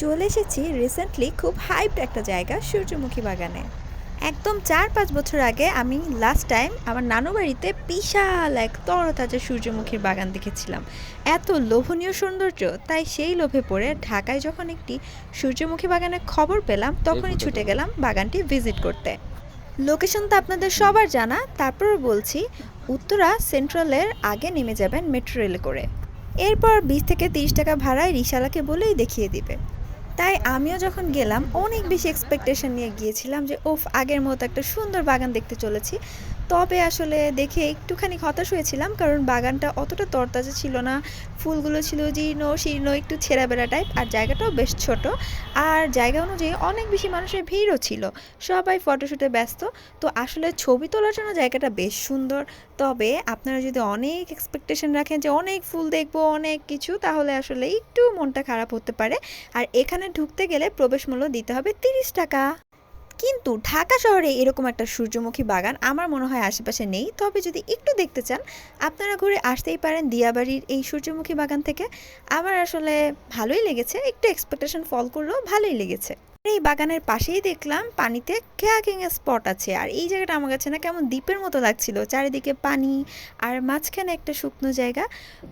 চলে এসেছি রিসেন্টলি খুব হাইপ একটা জায়গা সূর্যমুখী বাগানে। একদম চার পাঁচ বছর আগে আমি লাস্ট টাইম আমার নানু বাড়িতে বিশাল এক তরতাজা সূর্যমুখীর বাগান দেখেছিলাম। এত লোভনীয় সৌন্দর্য তাই সেই লোভে পড়ে ঢাকায় যখন একটি সূর্যমুখী বাগানের খবর পেলাম তখনই ছুটে গেলাম বাগানটি ভিজিট করতে। লোকেশন তো আপনাদের সবার জানা তারপর বলছি উত্তরা সেন্ট্রালের আগে নেমে যাবেন মেট্রো রেলে করে। এরপর বিশ থেকে তিরিশ টাকা ভাড়ায় রিশালাকে বলেই দেখিয়ে দিবে। তাই আমিও যখন গেলাম, অনেক বেশি এক্সপেকটেশন নিয়ে গিয়েছিলাম যে ওফ আগের মতো একটা সুন্দর বাগান দেখতে চলেছি। তবে আসলে দেখে একটুখানি হতাশ হয়েছিলাম, কারণ বাগানটা অতটা তরতাজা ছিল না। ফুলগুলো ছিল জীর্ণ, শীর্ণ, একটু ছেঁড়া বেড়া টাইপ আর জায়গাটাও বেশ ছোট। আর জায়গা অনুযায়ী অনেক বেশি মানুষের ভিড়ও ছিল। সবাই ফটোশ্যুটে ব্যস্ত। তো আসলে ছবি তোলার জন্য জায়গাটা বেশ সুন্দর। তবে আপনারা যদি অনেক এক্সপেকটেশন রাখেন যে অনেক ফুল দেখব, অনেক কিছু, তাহলে আসলে একটু মনটা খারাপ হতে পারে। আর এখানে ঢুকতে গেলে প্রবেশ মূল্য দিতে হবে তিরিশ টাকা। কিন্তু ঢাকা শহরে এরকম একটা সূর্যমুখী বাগান আমার মনে হয় আশেপাশে নেই। তবে যদি একটু দেখতে চান, আপনারা ঘুরে আসতেই পারেন দিয়াবাড়ির এই সূর্যমুখী বাগান থেকে। আমার আসলে ভালোই লেগেছে, একটু এক্সপেকটেশন ফল করলেও ভালোই লেগেছে। এই বাগানের পাশেই দেখলাম পানিতে কেয়াকিং এর স্পট আছে। আর এই জায়গাটা আমার কাছে না কেমন দ্বীপের মতো লাগছিল। চারিদিকে পানি আর মাঝখানে একটা শুকনো জায়গা।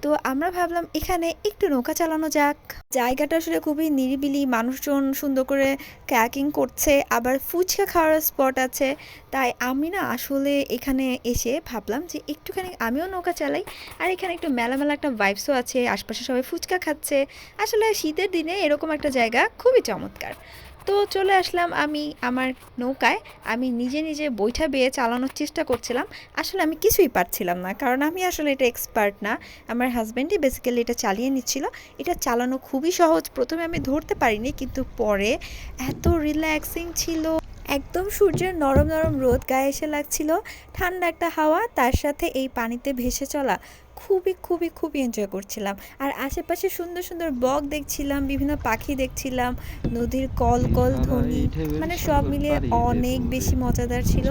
তো আমরা ভাবলাম এখানে একটু নৌকা চালানো যাক। জায়গাটা আসলে খুবই নিরিবিলি, মানুষজন সুন্দর করে ক্যাকিং করছে। আবার ফুচকা খাওয়ার স্পট আছে। তাই আমি না আসলে এখানে এসে ভাবলাম যে একটুখানি আমিও নৌকা চালাই। আর এখানে একটু মেলা মেলা একটা ভাইবসও আছে। আশপাশে সবাই ফুচকা খাচ্ছে। আসলে শীতের দিনে এরকম একটা জায়গা খুবই চমৎকার। তো চলে আসলাম আমি আমার নৌকায়। আমি নিজে নিজে বৈঠা বেয়ে চালানোর চেষ্টা করছিলাম। আসলে আমি কিছুই পারছিলাম না, কারণ আমি আসলে এটা এক্সপার্ট না। আমার হাজব্যান্ডই বেসিক্যালি এটা চালিয়ে নিচ্ছিল। এটা চালানো খুবই সহজ। প্রথমে আমি ধরতে পারিনি, কিন্তু পরে এত রিল্যাক্সিং ছিল। একদম সূর্যের নরম নরম রোদ গায়ে এসে লাগছিল। ঠান্ডা একটা হাওয়া, তার সাথে এই পানিতে ভেসে চলা। খুবই খুবই খুবই এনজয় করছিলাম। আর আশেপাশে সুন্দর সুন্দর বক দেখছিলাম বিভিন্ন পাখি দেখছিলাম নদীর কল কল ধ্বনি মানে সব মিলিয়ে অনেক বেশি মজাদার ছিল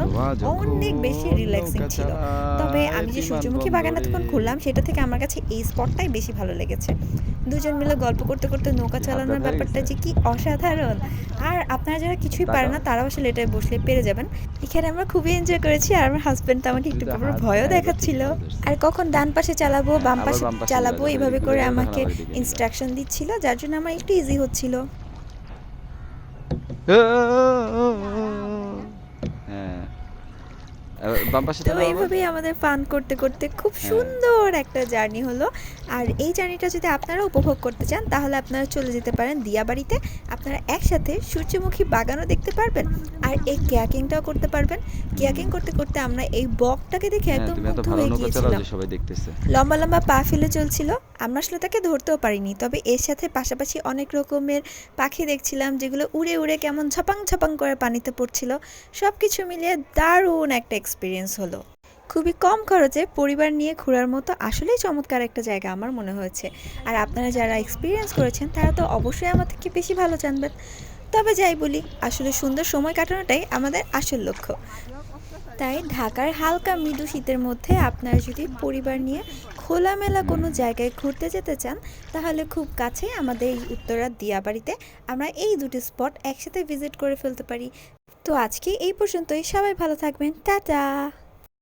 অনেক বেশি রিল্যাক্সিং ছিল। তবে আমি যে সূর্যমুখী বাগানটা তখন ঘুরলাম সেটা থেকে আমার কাছে এই স্পটটাই বেশি ভালো লেগেছে। দুজন মিলে গল্প করতে করতে নৌকা চালানোর ব্যাপারটা যে কি অসাধারণ আর আপনারা যারা কিছুই পারে না তারাও আসলে এটায় বসলে পেরে যাবেন এখানে আমরা খুবই এনজয় করেছি আর আমার হাজব্যান্ড তো আমাকে একটু পর ভয়ও দেখাচ্ছিল আর কখন ডান পাশে চালাবো বাম পাশে চালাবো এইভাবে করে আমাকে। ইনস্ট্রাকশন দিচ্ছিল যার জন্য আমার একটু ইজি হচ্ছিল হ্যাঁ বাম পাশে তো। এইভাবেই আমাদের ফান করতে করতে খুব হ্যাঁ। সুন্দর একটা জার্নি হলো। আর এই জার্নিটা যদি আপনারা উপভোগ করতে চান তাহলে আপনারা চলে যেতে পারেন দিয়াবাড়িতে আপনারা একসাথে সূর্যমুখী বাগানও দেখতে পারবেন আর এই কেয়াকিংটাও করতে পারবেন। কেয়াকিং করতে করতে আমরা এই বকটাকে দেখে হ্যাঁ, একদম মুগ্ধ হয়ে গিয়েছিলাম। লম্বা লম্বা পা ফেলে চলছিল। আমরা আসলে তাকে ধরতেও পারিনি। তবে এর সাথে পাশাপাশি অনেক রকমের পাখি দেখছিলাম, যেগুলো উড়ে উড়ে কেমন ঝপাং ঝপাং করে পানিতে পড়ছিল। সব কিছু মিলিয়ে দারুণ একটা এক্সপিরিয়েন্স হলো। খুবই কম খরচে পরিবার নিয়ে ঘোরার মতো আসলেই চমৎকার একটা জায়গা আমার মনে হয়েছে। আর আপনারা যারা এক্সপিরিয়েন্স করেছেন, তারা তো অবশ্যই আমার থেকে বেশি ভালো জানবেন। তবে যাই বলি, আসলে সুন্দর সময় কাটানোটাই আমাদের আসল লক্ষ্য। তাই ঢাকার হালকা মৃদু শীতের মধ্যে আপনারা যদি পরিবার নিয়ে খোলামেলা কোনো জায়গায় ঘুরতে যেতে চান, তাহলে খুব কাছে আমাদের এই উত্তরার দিয়াবাড়িতে আমরা এই দুটি স্পট একসাথে ভিজিট করে ফেলতে পারি। তো আজকে এই পর্যন্তই। সবাই ভালো থাকবেন। টাটা!